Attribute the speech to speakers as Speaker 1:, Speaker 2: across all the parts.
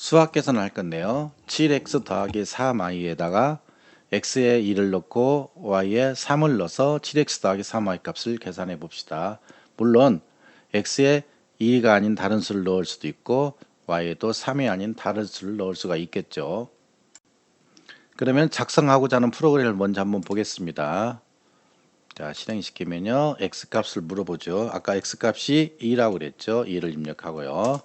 Speaker 1: 수학 계산을 할 건데요. 7x 더하기 3y에다가 x에 2를 넣고 y에 3을 넣어서 7x 더하기 3y 값을 계산해 봅시다. 물론 x에 2가 아닌 다른 수를 넣을 수도 있고 y에도 3이 아닌 다른 수를 넣을 수가 있겠죠. 그러면 작성하고자 하는 프로그램을 먼저 한번 보겠습니다. 자, 실행시키면요. x 값을 물어보죠. 아까 x 값이 2라고 그랬죠. 2를 입력하고요.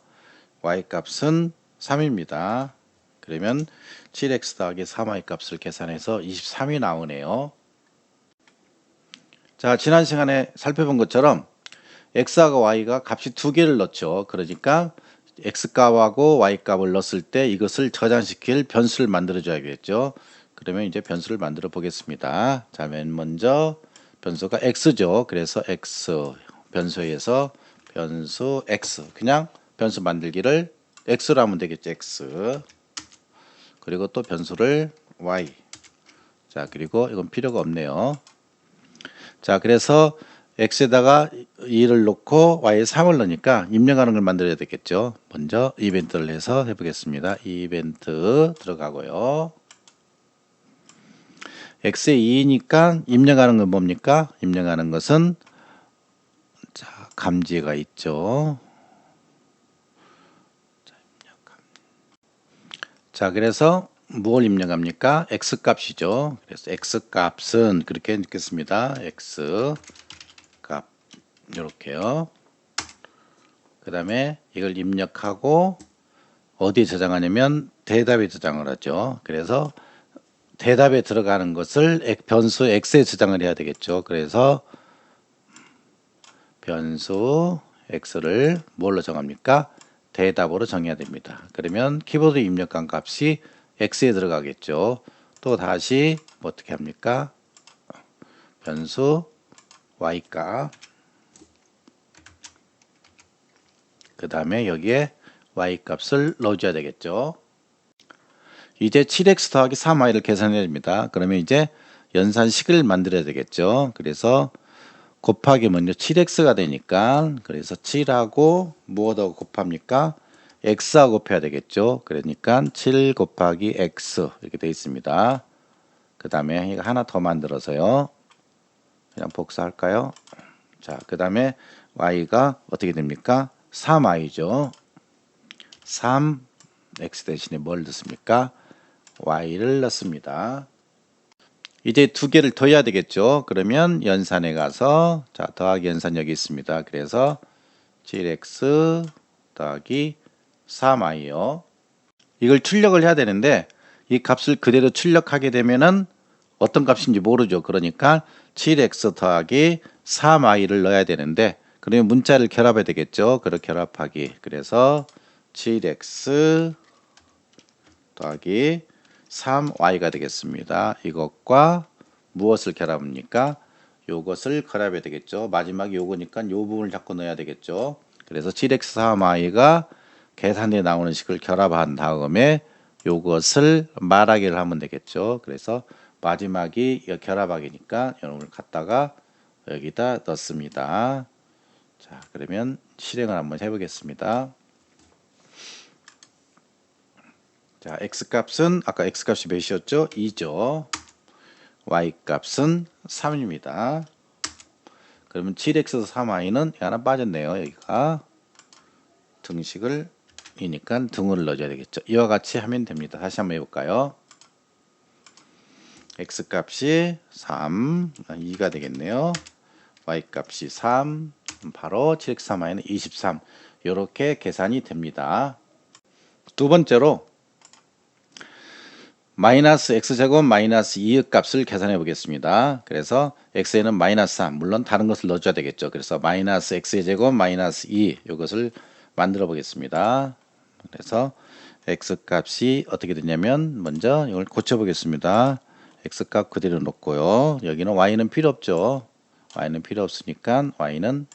Speaker 1: y 값은 3입니다. 그러면 7x 더하기 3y 값을 계산해서 23이 나오네요. 자, 지난 시간에 살펴본 것처럼 x하고 y가 값이 두 개를 넣죠. 그러니까 x값하고 y값을 넣었을 때 이것을 저장시킬 변수를 만들어 줘야겠죠. 그러면 이제 변수를 만들어 보겠습니다. 자, 맨 먼저 변수가 x죠. 그래서 x 변수에서 변수 x 그냥 변수 만들기를 x로 하면 되겠죠. x 그리고 또 변수를 y 자 그리고 이건 필요가 없네요. 자 그래서 x에다가 2를 놓고 y에 3을 넣으니까 입력하는 걸 만들어야 되겠죠. 먼저 이벤트를 해서 해보겠습니다. 이벤트 들어가고요. x에 2니까 입력하는 건 뭡니까? 입력하는 것은 자 감지가 있죠. 자, 그래서 무엇을 입력합니까? x 값이죠. 그래서 x 값은 그렇게 읽겠습니다. x 값 이렇게요. 그 다음에 이걸 입력하고 어디에 저장하냐면 대답에 저장을 하죠. 그래서 대답에 들어가는 것을 변수 x에 저장을 해야 되겠죠. 그래서 변수 x를 뭘로 정합니까? 대답으로 정해야 됩니다. 그러면 키보드 입력한 값이 x에 들어가겠죠. 또 다시 뭐 어떻게 합니까? 변수 y값 그 다음에 여기에 y값을 넣어줘야 되겠죠. 이제 7x 더하기 3y를 계산해야 됩니다. 그러면 이제 연산식을 만들어야 되겠죠. 그래서 곱하기 먼저 7x가 되니까 그래서 7하고 무엇하고 곱합니까? x하고 곱해야 되겠죠. 그러니까 7 곱하기 x 이렇게 되어 있습니다. 그 다음에 이거 하나 더 만들어서요. 그냥 복사할까요? 자, 그 다음에 y가 어떻게 됩니까? 3y죠. 3 x 대신에 뭘 넣습니까? y를 넣습니다. 이제 두 개를 더해야 되겠죠. 그러면 연산에 가서 자 더하기 연산 여기 있습니다. 그래서 7x 더하기 3y요. 이걸 출력을 해야 되는데 이 값을 그대로 출력하게 되면은 어떤 값인지 모르죠. 그러니까 7x 더하기 3y를 넣어야 되는데 그러면 문자를 결합해야 되겠죠. 그렇게 결합하기. 그래서 7x 더하기 3y가 되겠습니다. 이것과 무엇을 결합합니까? 요것을 결합해야 되겠죠. 마지막 요거니까 요 부분을 자꾸 넣어야 되겠죠. 그래서 7x 3y가 계산에 나오는 식을 결합한 다음에 요것을 말하기를 하면 되겠죠. 그래서 마지막이 결합하기니까 여러분을 갖다가 여기다 넣습니다. 자, 그러면 실행을 한번 해보겠습니다. 자, x 값은 아까 x 값이 몇이었죠? 2죠. y 값은 3입니다. 그러면 7x에서 3y는 하나 빠졌네요. 여기가 등식을 이니까 등을 넣어줘야 되겠죠. 이와 같이 하면 됩니다. 다시 한번 해볼까요? x 값이 3, 2가 되겠네요. y 값이 3, 바로 7x 3y는 23. 이렇게 계산이 됩니다. 두 번째로 마이너스 x제곱 마이너스 2의 값을 계산해 보겠습니다. 그래서 x에는 마이너스 3 물론 다른 것을 넣어줘야 되겠죠. 그래서 마이너스 x의 제곱 마이너스 2 이것을 만들어 보겠습니다. 그래서 x 값이 어떻게 되냐면 먼저 이걸 고쳐 보겠습니다. x 값 그대로 놓고요. 여기는 y는 필요 없죠. y는 필요 없으니까 y는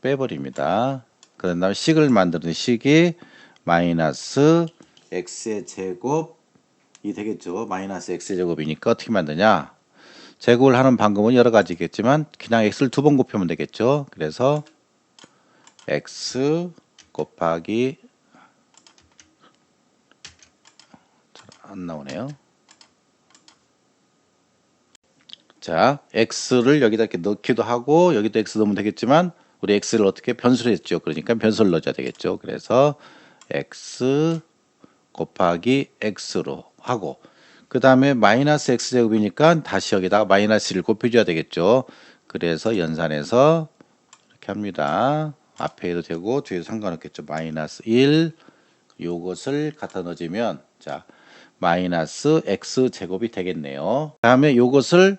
Speaker 1: 빼버립니다. 그런 다음에 식을 만드는 식이 마이너스 x의 제곱 이 되겠죠. 마이너스 x 제곱이니까 어떻게 만드냐? 제곱을 하는 방법은 여러 가지겠지만 그냥 x를 두 번 곱하면 되겠죠. 그래서 x 곱하기 안 나오네요. 자, x를 여기다 이렇게 넣기도 하고 여기도 x 넣으면 되겠지만 우리 x를 어떻게 변수를 했죠. 그러니까 변수를 넣어줘야 되겠죠. 그래서 x 곱하기 x로 하고 그 다음에 마이너스 x제곱이니까 다시 여기다가 마이너스 1을 곱해줘야 되겠죠. 그래서 연산해서 이렇게 합니다. 앞에 해도 되고 뒤에도 상관없겠죠. 마이너스 1 요것을 갖다 넣어주면 자 마이너스 x 제곱이 되겠네요. 다음에 요것을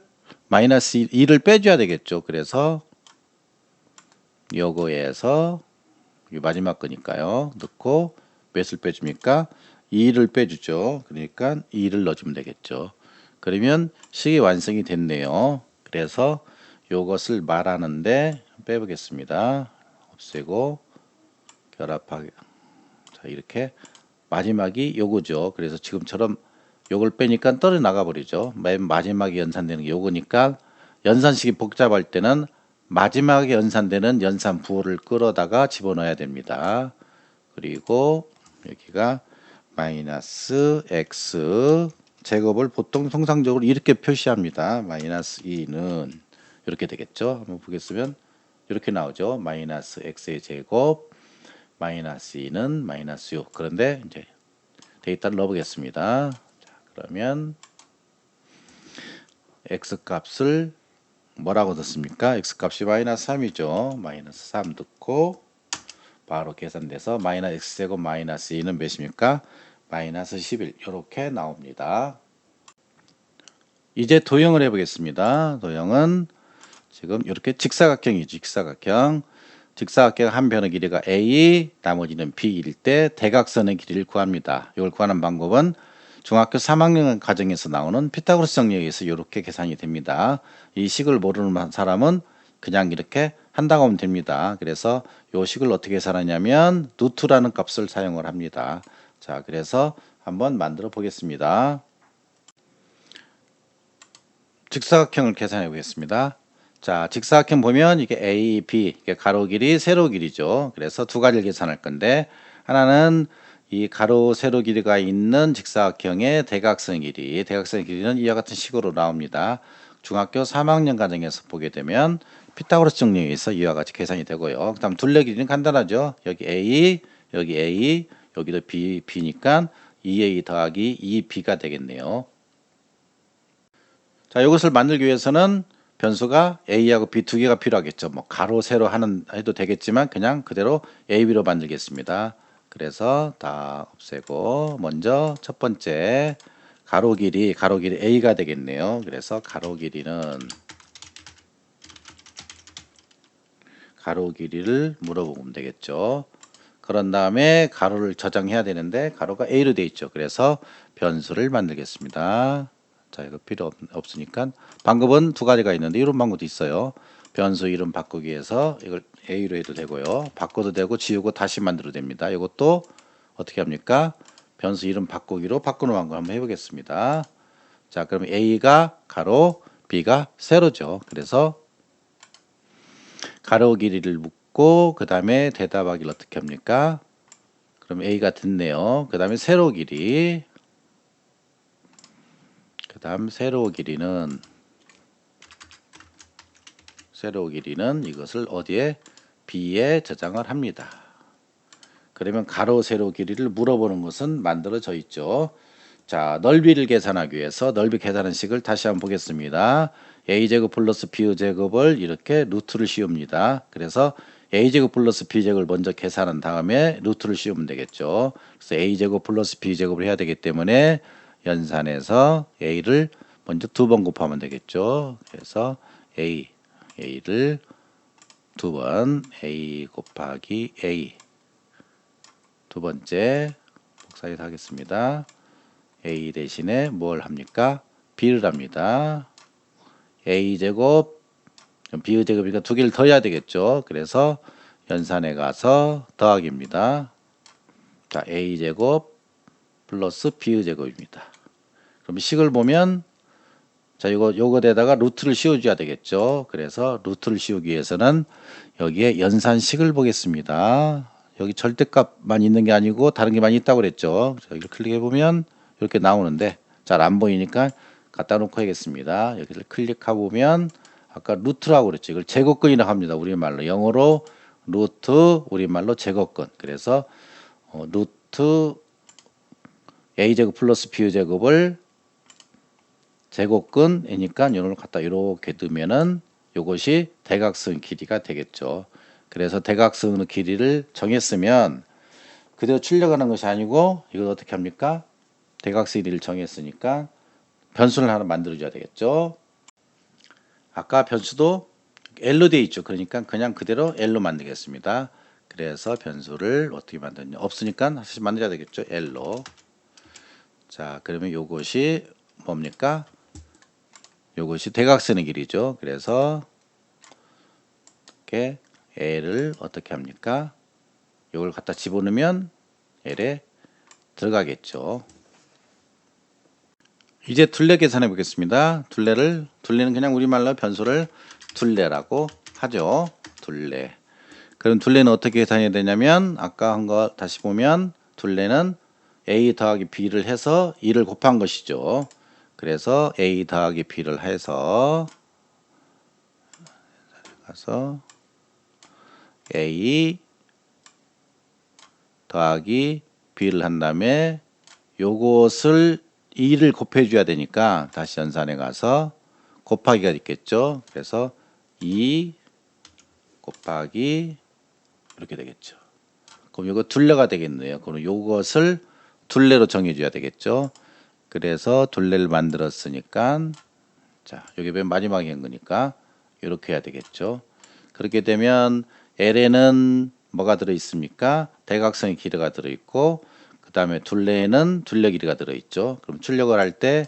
Speaker 1: 마이너스 1을 빼줘야 되겠죠. 그래서 요거에서 이 마지막 거니까요. 넣고 몇을 빼줍니까? 2를 빼주죠. 그러니까 2를 넣어주면 되겠죠. 그러면 식이 완성이 됐네요. 그래서 요것을 말하는데 빼보겠습니다. 없애고 결합하게 자 이렇게 마지막이 요거죠. 그래서 지금처럼 요걸 빼니까 떨어 나가 버리죠. 맨 마지막에 연산되는 게 요거니까 연산식이 복잡할 때는 마지막에 연산되는 연산 부호를 끌어다가 집어넣어야 됩니다. 그리고 여기가 마이너스 x 제곱을 보통 통상적으로 이렇게 표시합니다. 마이너스 2는 이렇게 되겠죠. 한번 보겠으면 이렇게 나오죠. 마이너스 x의 제곱 마이너스 2는 마이너스 6 그런데 이제 데이터를 넣어보겠습니다. 자, 그러면 x 값을 뭐라고 넣습니까? x 값이 마이너스 3이죠. 마이너스 3 넣고 바로 계산돼서 마이너스 x제곱 마이너스 2는 몇입니까? 마이너스 11 이렇게 나옵니다. 이제 도형을 해보겠습니다. 도형은 지금 이렇게 직사각형이죠. 직사각형. 직사각형 한 변의 길이가 a, 나머지는 b일 때 대각선의 길이를 구합니다. 이걸 구하는 방법은 중학교 3학년 과정에서 나오는 피타고라스 정리에서 이렇게 계산이 됩니다. 이 식을 모르는 사람은 그냥 이렇게 한다고 하면 됩니다. 그래서 이 식을 어떻게 계산하냐면 루트라는 값을 사용을 합니다. 자, 그래서 한번 만들어 보겠습니다. 직사각형을 계산해 보겠습니다. 자, 직사각형 보면 이게 A, B, 이게 가로 길이, 세로 길이죠. 그래서 두 가지를 계산할 건데 하나는 이 가로, 세로 길이가 있는 직사각형의 대각선 길이, 대각선 길이는 이와 같은 식으로 나옵니다. 중학교 3학년 과정에서 보게 되면 피타고라스 정리에서 이와 같이 계산이 되고요. 그다음 둘레 길이는 간단하죠. 여기 A, 여기 A, 여기도 B, B니까 2A 더하기 2B가 되겠네요. 자, 이것을 만들기 위해서는 변수가 A하고 B 두 개가 필요하겠죠. 뭐 가로, 세로 하는 해도 되겠지만 그냥 그대로 A, B로 만들겠습니다. 그래서 다 없애고 먼저 첫 번째 가로 길이, 가로 길이 A가 되겠네요. 그래서 가로 길이는 가로 길이를 물어보면 되겠죠. 그런 다음에 가로를 저장해야 되는데 가로가 A로 되어 있죠. 그래서 변수를 만들겠습니다. 자, 이거 필요 없, 없으니까 방법은 두 가지가 있는데 이런 방법도 있어요. 변수 이름 바꾸기 위해서 이걸 A로 해도 되고요. 바꿔도 되고 지우고 다시 만들어도 됩니다. 이것도 어떻게 합니까? 변수 이름 바꾸기로 바꾸는 방법 한번 해보겠습니다. 자, 그럼 A가 가로, B가 세로죠. 그래서 가로 길이를 묻고 그 다음에 대답하기를 어떻게 합니까? 그럼 A가 듣네요. 그 다음에 세로 길이 그 다음 세로 길이는 세로 길이는 이것을 어디에 B에 저장을 합니다. 그러면 가로 세로 길이를 물어보는 것은 만들어져 있죠. 자, 넓이를 계산하기 위해서 넓이 계산하는 식을 다시 한번 보겠습니다. a제곱 플러스 b제곱을 이렇게 루트를 씌웁니다. 그래서 a제곱 플러스 b제곱을 먼저 계산한 다음에 루트를 씌우면 되겠죠. 그래서 a제곱 플러스 b제곱을 해야 되기 때문에 연산해서 a를 먼저 두 번 곱하면 되겠죠. 그래서 a, a를 두 번 a 곱하기 a 두 번째 복사해 하겠습니다. A 대신에 뭘 합니까? b를 합니다. a 제곱 b 제곱이니까 두 개를 더해야 되겠죠. 그래서 연산에 가서 더하기입니다. 자, a 제곱 플러스 b 제곱입니다. 그럼 식을 보면 자, 이거 요거에다가 루트를 씌워 줘야 되겠죠. 그래서 루트를 씌우기 위해서는 여기에 연산식을 보겠습니다. 여기 절대값만 있는 게 아니고 다른 게 많이 있다고 그랬죠. 자, 이걸 클릭해 보면 이렇게 나오는데 잘 안 보이니까 갖다 놓고 하겠습니다. 여기를 클릭하고 보면 아까 루트라고 그랬죠. 이걸 제곱근이라고 합니다. 우리말로 영어로 루트 우리말로 제곱근. 그래서 어, 루트 a 제곱 플러스 b 제곱을 제곱근이니까 이걸 갖다 이렇게 두면은 이것이 대각선 길이가 되겠죠. 그래서 대각선의 길이를 정했으면 그대로 출력하는 것이 아니고 이걸 어떻게 합니까? 대각선 길이를 정했으니까 변수를 하나 만들어줘야 되겠죠. 아까 변수도 L로 되어 있죠. 그러니까 그냥 그대로 L로 만들겠습니다. 그래서 변수를 어떻게 만드냐? 없으니까 다시 만들어야 되겠죠. L로. 자, 그러면 요것이 뭡니까? 요것이 대각선의 길이죠. 그래서 이렇게 L을 어떻게 합니까? 요걸 갖다 집어넣으면 L에 들어가겠죠. 이제 둘레 계산해 보겠습니다. 둘레를 둘레는 그냥 우리말로 변수를 둘레라고 하죠. 둘레. 그럼 둘레는 어떻게 계산해야 되냐면 아까 한 거 다시 보면 둘레는 a 더하기 b를 해서 2를 곱한 것이죠. 그래서 a 더하기 b를 해서 가서 a 더하기 b를 한 다음에 요것을 2를 곱해줘야 되니까 다시 연산해 가서 곱하기가 있겠죠. 그래서 2 곱하기 이렇게 되겠죠. 그럼 이거 둘레가 되겠네요. 그럼 요것을 둘레로 정해줘야 되겠죠. 그래서 둘레를 만들었으니까 자 여기 맨 마지막에 한 거니까 이렇게 해야 되겠죠. 그렇게 되면 L에는 뭐가 들어 있습니까? 대각선의 길이가 들어 있고 그 다음에 둘레에는 둘레 길이가 들어 있죠. 그럼 출력을 할때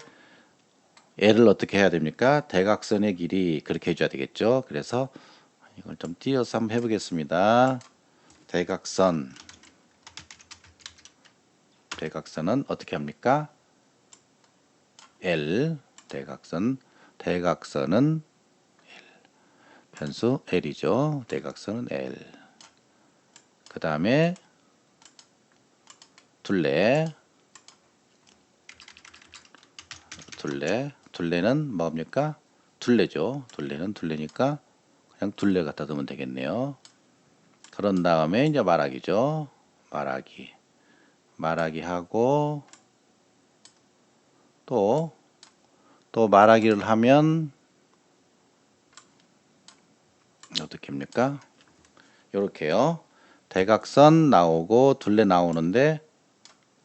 Speaker 1: L을 어떻게 해야 됩니까? 대각선의 길이 그렇게 해줘야 되겠죠. 그래서 이걸 좀 띄어서 한번 해보겠습니다. 대각선 대각선은 어떻게 합니까? L 대각선 대각선은 L 변수 L이죠. 대각선은 L 그 다음에 둘레 둘레 둘레는 뭡니까? 둘레죠. 둘레는 둘레니까 그냥 둘레 갖다 두면 되겠네요. 그런 다음에 이제 말하기죠. 말하기 말하기 하고 또 또 말하기를 하면 어떻게 합니까? 이렇게요. 대각선 나오고 둘레 나오는데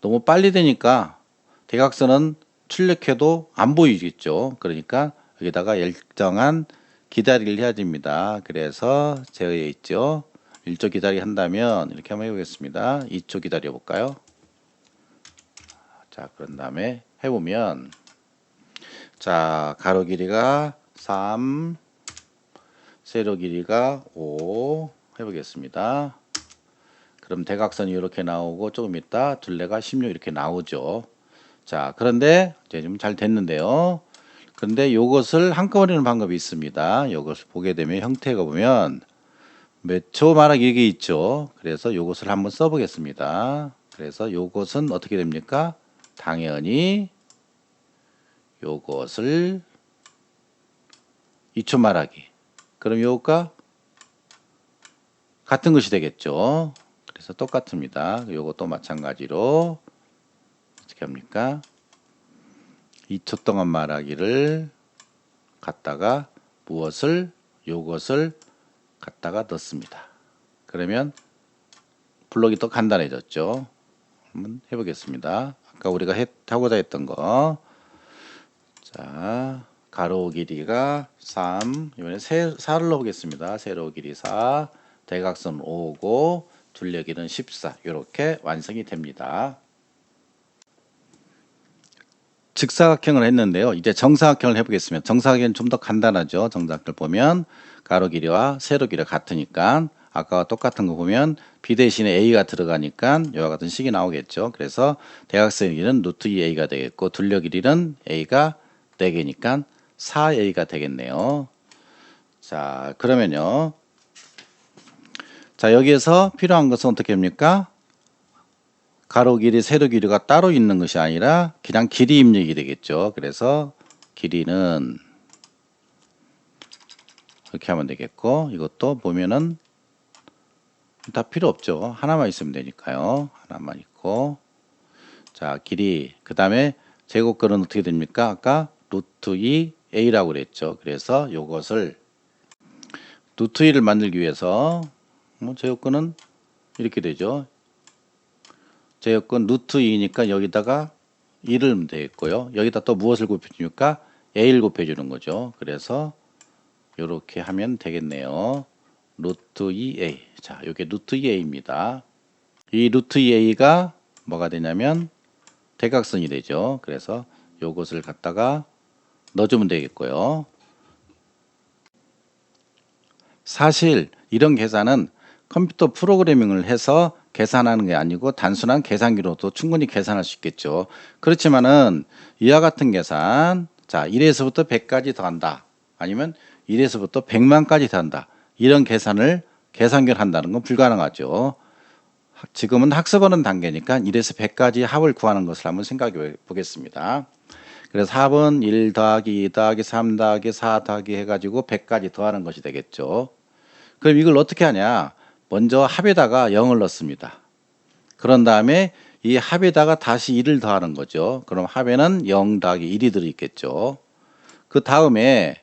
Speaker 1: 너무 빨리 되니까 대각선은 출력해도 안 보이겠죠. 그러니까 여기다가 일정한 기다리를 해야 됩니다. 그래서 제어에 있죠. 1초 기다리 한다면 이렇게 한번 해보겠습니다. 2초 기다려 볼까요? 자, 그런 다음에 해보면 자, 가로 길이가 3, 세로 길이가 5 해보겠습니다. 그럼 대각선이 이렇게 나오고 조금 있다 둘레가 16 이렇게 나오죠. 자, 그런데 이제 좀 잘 됐는데요. 그런데 이것을 한꺼번에 하는 방법이 있습니다. 이것을 보게 되면 형태가 보면 몇 초 말하기 이게 있죠. 그래서 이것을 한번 써보겠습니다. 그래서 이것은 어떻게 됩니까? 당연히 요것을 2초 말하기. 그럼 요가 같은 것이 되겠죠. 그래서 똑같습니다. 요것도 마찬가지로 어떻게 합니까? 2초 동안 말하기를 갖다가 무엇을 요것을 갖다가 넣습니다. 그러면 블록이 더 간단해졌죠. 한번 해보겠습니다. 아까 우리가 해, 하고자 했던 거. 자, 가로 길이가 3. 이번에 세, 4를 넣어보겠습니다. 세로 길이 4. 대각선 5고 둘레 길이는 14. 이렇게 완성이 됩니다. 직사각형을 했는데요. 이제 정사각형을 해보겠습니다. 정사각형은 좀 더 간단하죠. 정사각형을 보면 가로 길이와 세로 길이가 같으니까 아까와 똑같은 거 보면 b 대신에 a가 들어가니까 이와 같은 식이 나오겠죠. 그래서 대각선의 길이는 루트 2a가 되겠고 둘레 길이는 a가 4개니까 4a가 되겠네요. 자 그러면요. 자 여기에서 필요한 것은 어떻게 합니까? 가로 길이, 세로 길이가 따로 있는 것이 아니라 그냥 길이 입력이 되겠죠. 그래서 길이는 이렇게 하면 되겠고 이것도 보면은 다 필요 없죠. 하나만 있으면 되니까요. 하나만 있고 자 길이 그 다음에 제곱근은 어떻게 됩니까? 아까 루트 2 a라고 그랬죠. 그래서 이것을 루트 2를 만들기 위해서 뭐 제곱근은 이렇게 되죠. 제곱근 루트 2니까 여기다가 1을 넣으면 되겠고요. 여기다 또 무엇을 곱해주니까 a를 곱해주는 거죠. 그래서 이렇게 하면 되겠네요. 루트 2a. 자, 이게 루트 2a입니다. 이 루트 2a가 뭐가 되냐면 대각선이 되죠. 그래서 요것을 갖다가 넣어주면 되겠고요. 사실 이런 계산은 컴퓨터 프로그래밍을 해서 계산하는 게 아니고 단순한 계산기로도 충분히 계산할 수 있겠죠. 그렇지만은 이와 같은 계산, 자, 1에서부터 100까지 더한다. 아니면 1에서부터 100만까지 더한다. 이런 계산을 계산기를 한다는 건 불가능하죠. 지금은 학습하는 단계니까 1에서 100까지 합을 구하는 것을 한번 생각해 보겠습니다. 그래서 합은 1 더하기 2 더하기 3 더하기 4 더하기 해가지고 100까지 더하는 것이 되겠죠. 그럼 이걸 어떻게 하냐? 먼저 합에다가 0을 넣습니다. 그런 다음에 이 합에다가 다시 1을 더하는 거죠. 그럼 합에는 0 더하기 1이 들어있겠죠. 그 다음에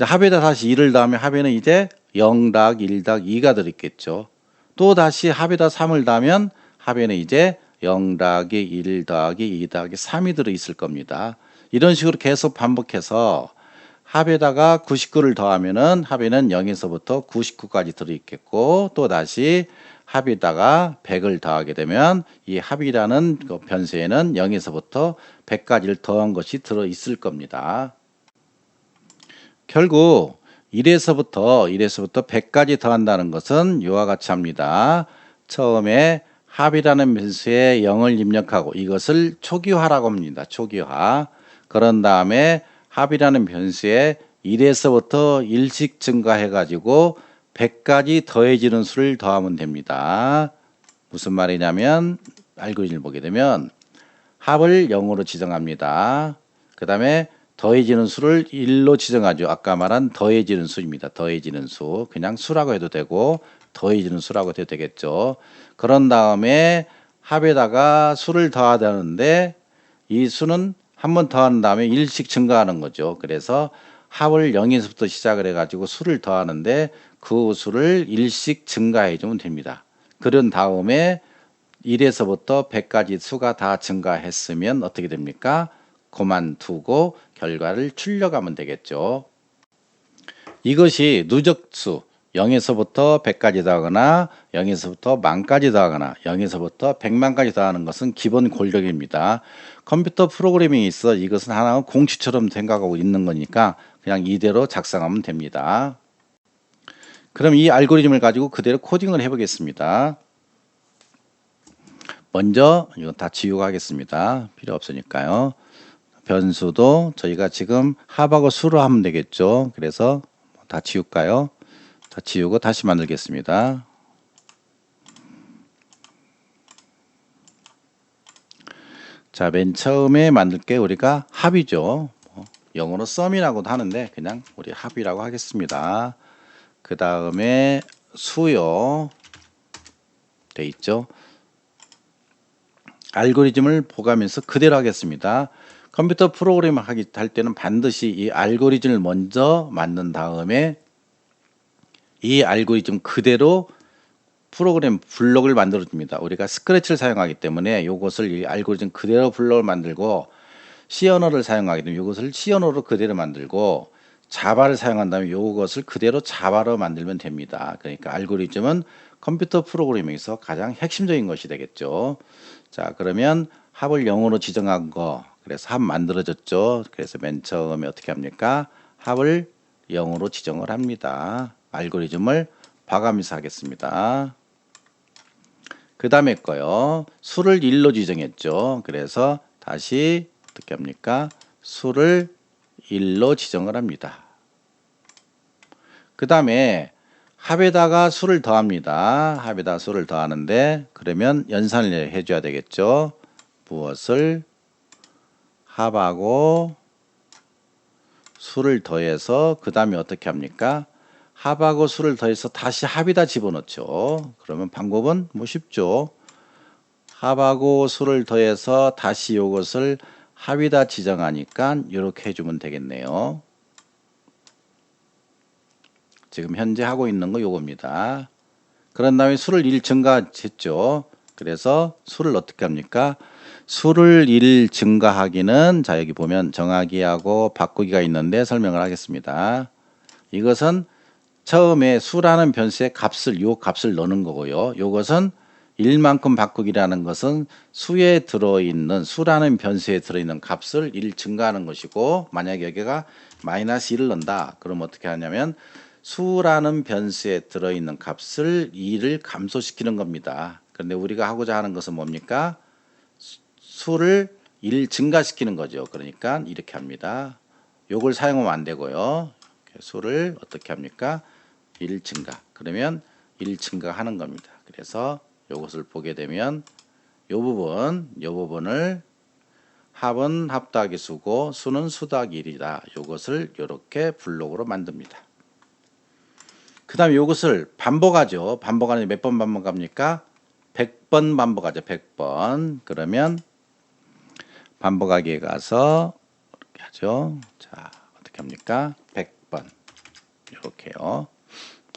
Speaker 1: 합에다 다시 1을 더하면 합에는 이제 0 더하기 1 더하기 2가 들어있겠죠. 또 다시 합에다 3을 더하면 합에는 이제 0 더하기 1 더하기 2 더하기 3이 들어있을 겁니다. 이런 식으로 계속 반복해서 합에다가 99를 더하면은 합에는 0에서부터 99까지 들어있겠고 또 다시 합에다가 100을 더하게 되면 이 합이라는 그 변수에는 0에서부터 100까지를 더한 것이 들어있을 겁니다. 결국 1에서부터 1에서부터 100까지 더한다는 것은 이와 같이 합니다. 처음에 합이라는 변수에 0을 입력하고 이것을 초기화라고 합니다. 초기화. 그런 다음에 합이라는 변수에 1에서부터 1씩 증가해 가지고 100까지 더해지는 수를 더하면 됩니다. 무슨 말이냐면 알고리즘을 보게 되면 합을 0으로 지정합니다. 그 다음에 더해지는 수를 1로 지정하죠. 아까 말한 더해지는 수입니다. 더해지는 수. 그냥 수라고 해도 되고 더해지는 수라고 해도 되겠죠. 그런 다음에 합에다가 수를 더하다는데 이 수는 한 번 더 한 다음에 1씩 증가하는 거죠. 그래서 합을 0에서부터 시작을 해가지고 수를 더하는데 그 수를 1씩 증가해 주면 됩니다. 그런 다음에 1에서부터 100까지 수가 다 증가했으면 어떻게 됩니까? 그만두고 결과를 출력하면 되겠죠. 이것이 누적수 0에서부터 100까지 더하거나 0에서부터 만까지 더하거나 0에서부터 100만까지 더하는 것은 기본 골격입니다. 컴퓨터 프로그래밍이 있어 이것은 하나의 공식처럼 생각하고 있는 거니까 그냥 이대로 작성하면 됩니다. 그럼 이 알고리즘을 가지고 그대로 코딩을 해보겠습니다. 먼저 이거 다 지우고 하겠습니다. 필요 없으니까요. 변수도 저희가 지금 합하고 수로 하면 되겠죠. 그래서 다 지울까요? 다 지우고 다시 만들겠습니다. 자, 맨 처음에 만들 게 우리가 합이죠. 뭐, 영어로 썸이라고도 하는데 그냥 우리 합이라고 하겠습니다. 그 다음에 수요 돼 있죠. 알고리즘을 보가면서 그대로 하겠습니다. 컴퓨터 프로그램을 하기 할 때는 반드시 이 알고리즘을 먼저 만든 다음에 이 알고리즘 그대로 프로그램 블록을 만들어 줍니다. 우리가 스크래치를 사용하기 때문에 이것을 이 알고리즘 그대로 블록을 만들고 C 언어를 사용하기 때문에 이것을 C 언어로 그대로 만들고 자바를 사용한다면 이것을 그대로 자바로 만들면 됩니다. 그러니까 알고리즘은 컴퓨터 프로그래밍에서 가장 핵심적인 것이 되겠죠. 자, 그러면 합을 0으로 지정한 거. 그래서 합 만들어졌죠. 그래서 맨 처음에 어떻게 합니까? 합을 0으로 지정을 합니다. 알고리즘을 봐가면서 하겠습니다. 그 다음에 거요. 수를 1로 지정했죠. 그래서 다시 어떻게 합니까? 수를 1로 지정을 합니다. 그 다음에 합에다가 수를 더합니다. 합에다 수를 더하는데 그러면 연산을 해줘야 되겠죠. 무엇을 합하고 수를 더해서 그 다음에 어떻게 합니까? 합하고 수를 더해서 다시 합에다 집어넣죠. 그러면 방법은 뭐 쉽죠. 합하고 수를 더해서 다시 이것을 합에다 지정하니까 이렇게 해주면 되겠네요. 지금 현재 하고 있는 거 요겁니다. 그런 다음에 수를 1 증가했죠. 그래서 수를 어떻게 합니까? 수를 1 증가하기는 자 여기 보면 정하기하고 바꾸기가 있는데 설명을 하겠습니다. 이것은 처음에 수라는 변수의 값을 요 값을 넣는 거고요. 요것은 1만큼 바꾸기라는 것은 수에 들어있는 수라는 변수에 들어있는 값을 1 증가하는 것이고 만약 여기가 마이너스 1을 넣는다. 그럼 어떻게 하냐면 수라는 변수에 들어있는 값을 2를 감소시키는 겁니다. 그런데 우리가 하고자 하는 것은 뭡니까? 수- 수를 1 증가시키는 거죠. 그러니까 이렇게 합니다. 요걸 사용하면 안 되고요. 수를 어떻게 합니까? 1 증가. 그러면 1 증가하는 겁니다. 그래서 요것을 보게 되면 요 부분, 요 부분을 합은 합 더하기 수고 수는 수 더하기 1이다. 요것을 이렇게 블록으로 만듭니다. 그 다음에 이것을 반복하죠. 반복하는 몇 번 반복합니까? 100번 반복하죠. 100번. 그러면 반복하기에 가서 이렇게 하죠. 자, 어떻게 합니까? 100번. 이렇게요.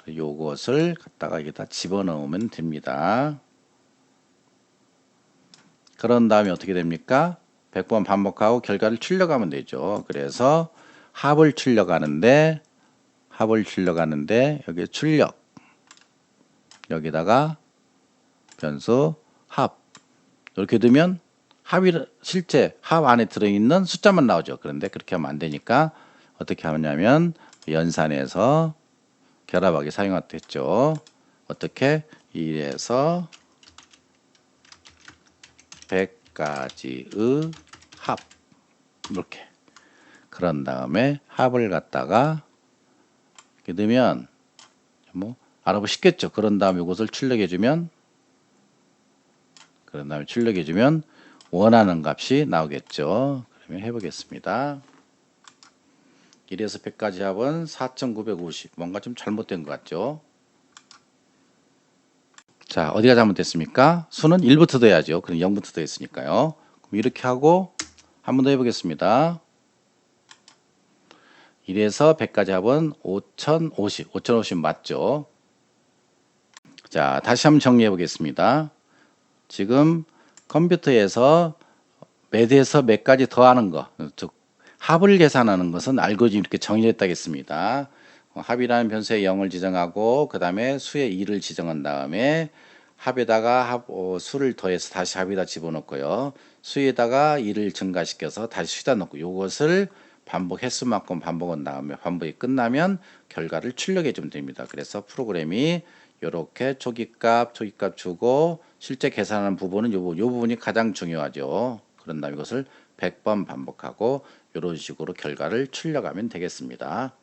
Speaker 1: 요것을 갖다가 여기다 집어넣으면 됩니다. 그런 다음에 어떻게 됩니까? 100번 반복하고 결과를 출력하면 되죠. 그래서 합을 출력하는데 합을 출력하는데 여기 출력 여기다가 변수 합 이렇게 두면 합이 실제 합 안에 들어있는 숫자만 나오죠. 그런데 그렇게 하면 안 되니까 어떻게 하냐면 연산에서 결합하기 사용했죠. 어떻게 1에서 100까지의 합 이렇게 그런 다음에 합을 갖다가 이렇게 넣으면 뭐 알아보기 쉽겠죠. 그런 다음에 이것을 출력해 주면 그런 다음에 출력해 주면 원하는 값이 나오겠죠. 그러면 해보겠습니다. 1에서 100까지 합은 4950 뭔가 좀 잘못된 것 같죠. 자 어디가 잘못됐습니까? 수는 1부터 더해야죠. 그럼 0부터 더했으니까요. 그럼 이렇게 하고 한 번 더 해보겠습니다. 1에서 100까지 합은 5050, 5050 맞죠? 자, 다시 한번 정리해 보겠습니다. 지금 컴퓨터에서 몇에서 몇까지 더하는 거, 즉 합을 계산하는 것은 알고리즘 이렇게 정의됐다겠습니다. 어, 합이라는 변수에 0을 지정하고 그 다음에 수에 2를 지정한 다음에 합에다가 합, 어, 수를 더해서 다시 합에다 집어넣고요. 수에다가 2를 증가시켜서 다시 수에다 넣고 이것을 반복 횟수만큼 반복한 다음에 반복이 끝나면 결과를 출력해 주면 됩니다. 그래서 프로그램이 이렇게 초기값, 초기값 주고 실제 계산하는 부분은 요, 부분, 요 부분이 가장 중요하죠. 그런 다음에 이것을 100번 반복하고 이런 식으로 결과를 출력하면 되겠습니다.